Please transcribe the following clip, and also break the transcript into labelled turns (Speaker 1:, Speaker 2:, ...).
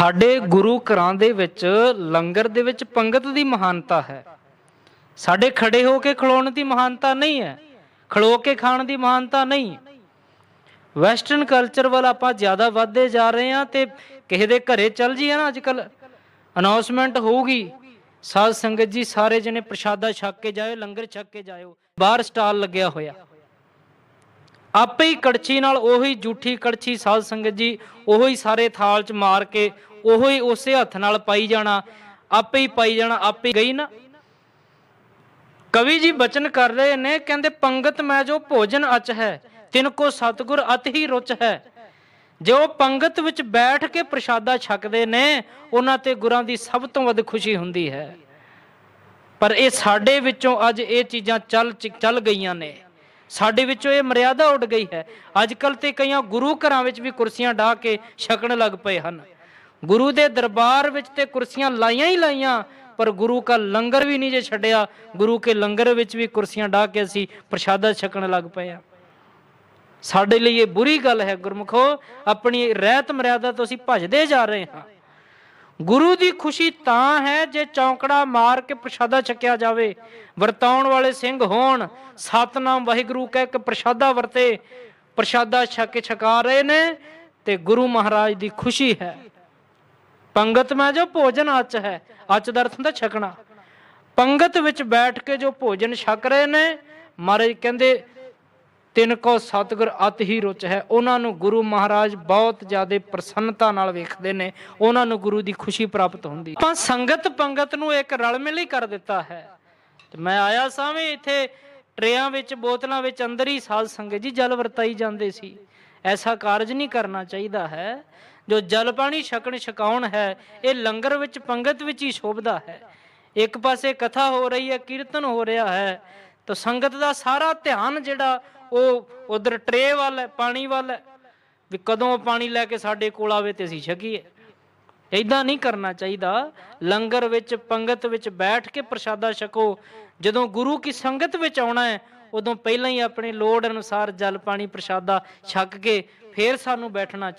Speaker 1: ਸਾਡੇ ਗੁਰੂ ਘਰਾਂ ਦੇ ਵਿੱਚ, ਲੰਗਰ ਦੇ ਵਿੱਚ ਪੰਗਤ ਦੀ ਮਹਾਨਤਾ ਹੈ। ਸਾਡੇ ਖੜੇ ਹੋ ਕੇ ਖਲੋਣ ਦੀ ਮਹਾਨਤਾ ਨਹੀਂ ਹੈ। ਖਲੋ ਕੇ ਖਾਣ ਦੀ ਮਹਾਨਤਾ ਨਹੀਂ। ਵੈਸਟਰਨ ਕਲਚਰ ਵੱਲ ਆਪਾਂ ਜ਼ਿਆਦਾ ਵੱਧਦੇ ਜਾ ਰਹੇ ਹਾਂ ਤੇ ਕਿਸੇ ਦੇ ਘਰੇ ਚੱਲ ਜੀਏ ਨਾ ਅੱਜਕੱਲ ਅਨਾਉਂਸਮੈਂਟ ਹੋਊਗੀ। ਸਾਧ ਸੰਗਤ ਜੀ ਸਾਰੇ ਜਣੇ ਪ੍ਰਸ਼ਾਦਾ ਛਕ ਕੇ ਜਾਇਓ, ਲੰਗਰ ਛਕ ਕੇ ਜਾਇਓ। ਬਾਹਰ ਸਟਾਲ ਲੱਗਿਆ ਹੋਇਆ। ਆਪੇ ਹੀ ਕੜਛੀ ਨਾਲ ਉਹੀ ਜੂਠੀ ਕੜਛੀ ਸਾਧ ਸੰਗਤ ਜੀ, ਉਹੋ ਸਾਰੇ ਥਾਲ 'ਚ ਮਾਰ ਕੇ, ਉਹੋ ਉਸੇ ਹੱਥ ਨਾਲ ਪਾਈ ਜਾਣਾ, ਆਪੇ ਹੀ ਪਾਈ ਜਾਣਾ, ਆਪੇ ਗਈ ਨਾ। ਕਵੀ ਜੀ ਬਚਨ ਕਰ ਰਹੇ ਨੇ, ਕਹਿੰਦੇ ਪੰਗਤ ਮੈਂ ਜੋ ਭੋਜਨ ਅਚ ਹੈ, ਤਿਨ ਕੋ ਸਤਗੁਰ ਅਤ ਹੀ ਰੁਚ ਹੈ। ਜੇ ਉਹ ਪੰਗਤ ਵਿੱਚ ਬੈਠ ਕੇ ਪ੍ਰਸ਼ਾਦਾ ਛਕਦੇ ਨੇ, ਉਹਨਾਂ ਤੇ ਗੁਰਾਂ ਦੀ ਸਭ ਤੋਂ ਵੱਧ ਖੁਸ਼ੀ ਹੁੰਦੀ ਹੈ। ਪਰ ਇਹ ਸਾਡੇ ਵਿੱਚੋਂ ਅੱਜ ਇਹ ਚੀਜ਼ਾਂ ਚੱਲ ਚੱਲ ਗਈਆਂ ਨੇ। ਸਾਡੇ ਵਿੱਚੋਂ ਇਹ ਮਰਿਆਦਾ ਉੱਡ ਗਈ ਹੈ। ਅੱਜ ਕੱਲ ਤੇ ਕਈਆਂ ਗੁਰੂ ਘਰਾਂ ਵਿੱਚ ਵੀ ਕੁਰਸੀਆਂ ਢਾ ਕੇ ਛਕਣ ਲੱਗ ਪਏ ਹਨ। ਗੁਰੂ ਦੇ ਦਰਬਾਰ ਵਿੱਚ ਤੇ ਕੁਰਸੀਆਂ ਲਾਈਆਂ ਹੀ ਲਾਈਆਂ, ਪਰ ਗੁਰੂ ਕਾ ਲੰਗਰ ਵੀ ਨਹੀਂ ਜੇ ਛੱਡਿਆ। ਗੁਰੂ ਕੇ ਲੰਗਰ ਵਿੱਚ ਵੀ ਕੁਰਸੀਆਂ ਢਾ ਕੇ ਅਸੀਂ ਪ੍ਰਸ਼ਾਦਾ ਛਕਣ ਲੱਗ ਪਏ ਆ ਸਾਡੇ ਲਈ ਇਹ ਬੁਰੀ ਗੱਲ ਹੈ ਗੁਰਮਖੋ, ਆਪਣੀ ਰਹਿਤ ਮਰਿਆਦਾ ਤੋਂ ਅਸੀਂ ਭੱਜਦੇ ਜਾ ਰਹੇ ਹਾਂ। ਗੁਰੂ ਦੀ ਖੁਸ਼ੀ ਤਾਂ ਹੈ ਜੇ ਚੌਂਕੜਾ ਮਾਰ ਕੇ ਪ੍ਰਸ਼ਾਦਾ ਛਕਿਆ ਜਾਵੇ। ਵਰਤਾਉਣ ਵਾਲੇ ਸਿੰਘ ਹੋਣ, ਸਤਨਾਮ ਵਾਹਿਗੁਰੂ ਕਹਿ ਕੇ ਪ੍ਰਸ਼ਾਦਾ ਵਰਤੇ। ਪ੍ਰਸ਼ਾਦਾ ਛਕ ਕੇ ਛਕਾ ਰਹੇ ਨੇ ਤੇ ਗੁਰੂ ਮਹਾਰਾਜ ਦੀ ਖੁਸ਼ੀ ਹੈ। ਪੰਗਤ ਮੈਂ ਜੋ ਭੋਜਨ ਅਚ ਹੈ, ਅਚ ਦਾ ਅਰਥ ਹੁੰਦਾ ਛਕਣਾ। ਪੰਗਤ ਵਿੱਚ ਬੈਠ ਕੇ ਜੋ ਭੋਜਨ ਛਕ ਰਹੇ ਨੇ, ਮਹਾਰਾਜ ਕਹਿੰਦੇ ਤਿੰਨ ਕੋ ਸਤਿਗੁਰ ਅਤ ਹੀ ਰੁਚ ਹੈ। ਉਹਨਾਂ ਨੂੰ ਗੁਰੂ ਮਹਾਰਾਜ ਬਹੁਤ ਜ਼ਿਆਦਾ ਪ੍ਰਸੰਨਤਾ ਨਾਲ ਵੇਖਦੇ ਨੇ। ਉਹਨਾਂ ਨੂੰ ਗੁਰੂ ਦੀ ਖੁਸ਼ੀ ਪ੍ਰਾਪਤ ਹੁੰਦੀ। ਆਪਾਂ ਸੰਗਤ ਪੰਗਤ ਨੂੰ ਇੱਕ ਰਲ ਮਿਲ ਹੀ ਕਰ ਦਿੱਤਾ ਹੈ। ਤੇ ਮੈਂ ਆਇਆ ਸਾਵੇਂ ਇੱਥੇ ਟਰੇਆਂ ਵਿੱਚ, ਬੋਤਲਾਂ ਵਿੱਚ, ਅੰਦਰ ਹੀ ਸਾਧ ਸੰਗਤ ਜੀ ਜਲ ਵਰਤਾਈ ਜਾਂਦੇ ਸੀ। ਐਸਾ ਕਾਰਜ ਨਹੀਂ ਕਰਨਾ ਚਾਹੀਦਾ ਹੈ। ਜੋ ਜਲ ਪਾਣੀ ਛਕਣ ਛਕਾਉਣ ਹੈ, ਇਹ ਲੰਗਰ ਵਿੱਚ, ਪੰਗਤ ਵਿੱਚ ਹੀ ਸ਼ੋਭਦਾ ਹੈ। ਇੱਕ ਪਾਸੇ ਕਥਾ ਹੋ ਰਹੀ ਹੈ, ਕੀਰਤਨ ਹੋ ਰਿਹਾ ਹੈ। ਤਾਂ ਸੰਗਤ ਦਾ ਸਾਰਾ ਧਿਆਨ ਜਿਹੜਾ ਉਹ ਉਧਰ ਟਰੇ ਵੱਲ ਹੈ, ਪਾਣੀ ਵੱਲ ਹੈ, ਵੀ ਕਦੋਂ ਪਾਣੀ ਲੈ ਕੇ ਸਾਡੇ ਕੋਲ ਆਵੇ ਤੇ ਅਸੀਂ ਛਕੀਏ। ਇਦਾਂ ਨਹੀਂ ਕਰਨਾ ਚਾਹੀਦਾ। ਲੰਗਰ ਵਿੱਚ, ਪੰਗਤ ਵਿੱਚ ਬੈਠ ਕੇ ਪ੍ਰਸ਼ਾਦਾ ਛਕੋ। ਜਦੋਂ ਗੁਰੂ ਕੀ ਸੰਗਤ ਵਿੱਚ ਆਉਣਾ ਹੈ, ਉਦੋਂ ਪਹਿਲਾਂ ਹੀ ਆਪਣੇ ਲੋੜ ਅਨੁਸਾਰ ਜਲ, ਪਾਣੀ, ਪ੍ਰਸ਼ਾਦਾ ਛਕ ਕੇ ਫਿਰ ਸਾਨੂੰ ਬੈਠਣਾ